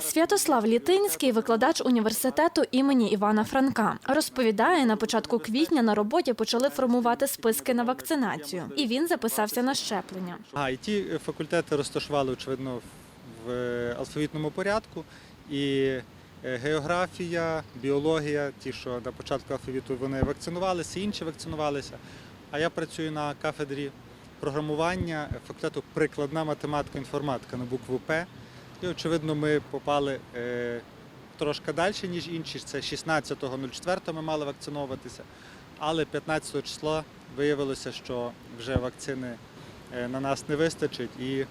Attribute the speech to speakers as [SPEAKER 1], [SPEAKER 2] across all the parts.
[SPEAKER 1] Святослав Літинський, викладач університету імені Івана Франка, розповідає, на початку квітня на роботі почали формувати списки на вакцинацію, і він записався на щеплення.
[SPEAKER 2] А, і ті факультети розташували, очевидно, в алфавітному порядку. І е, географія, біологія, ті, що на початку алфавіту вони вакцинувалися, інші вакцинувалися. А я працюю на кафедрі програмування факультету прикладна математика, інформатика на букву П. І, очевидно, ми попали е, трошки далі, ніж інші. Це 16.04 ми мали вакциновуватися. Але 15 числа виявилося, що вже вакцини е, на нас не вистачить і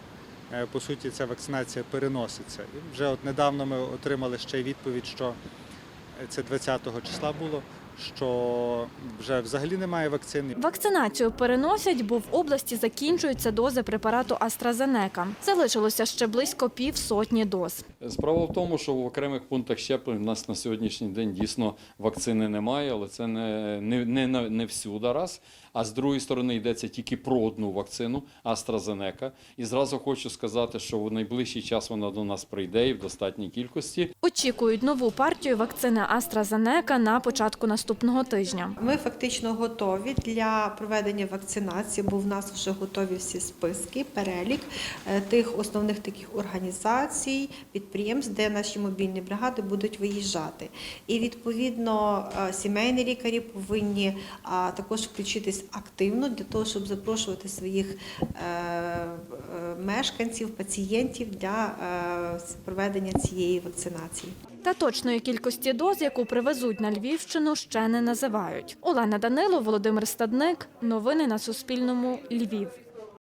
[SPEAKER 2] е, по суті ця вакцинація переноситься. І вже от недавно ми отримали ще й відповідь, що е, це 20 числа було, що вже взагалі немає вакцини.
[SPEAKER 1] Вакцинацію переносять, бо в області закінчуються дози препарату AstraZeneca. Залишилося ще близько пів сотні доз.
[SPEAKER 3] Справа в тому, що в окремих пунктах щеплень в нас на сьогоднішній день дійсно вакцини немає, але це не, не, не, не всюди раз. А з другої сторони йдеться тільки про одну вакцину AstraZeneca. І зразу хочу сказати, що в найближчий час вона до нас прийде і в достатній кількості.
[SPEAKER 1] Очікують нову партію вакцини AstraZeneca на початку наступного тижня.
[SPEAKER 4] Ми фактично готові для проведення вакцинації, бо в нас вже готові всі списки, перелік е, тих основних таких організацій, підприємств, де наші мобільні бригади будуть виїжджати. І відповідно е, сімейні лікарі повинні також включитись активно для того, щоб запрошувати своїх е, е, мешканців, пацієнтів для е, проведення цієї вакцинації.
[SPEAKER 1] Та точної кількості доз, яку привезуть на Львівщину, ще не називають. Олена Данило, Володимир Стадник. Новини на Суспільному. Львів.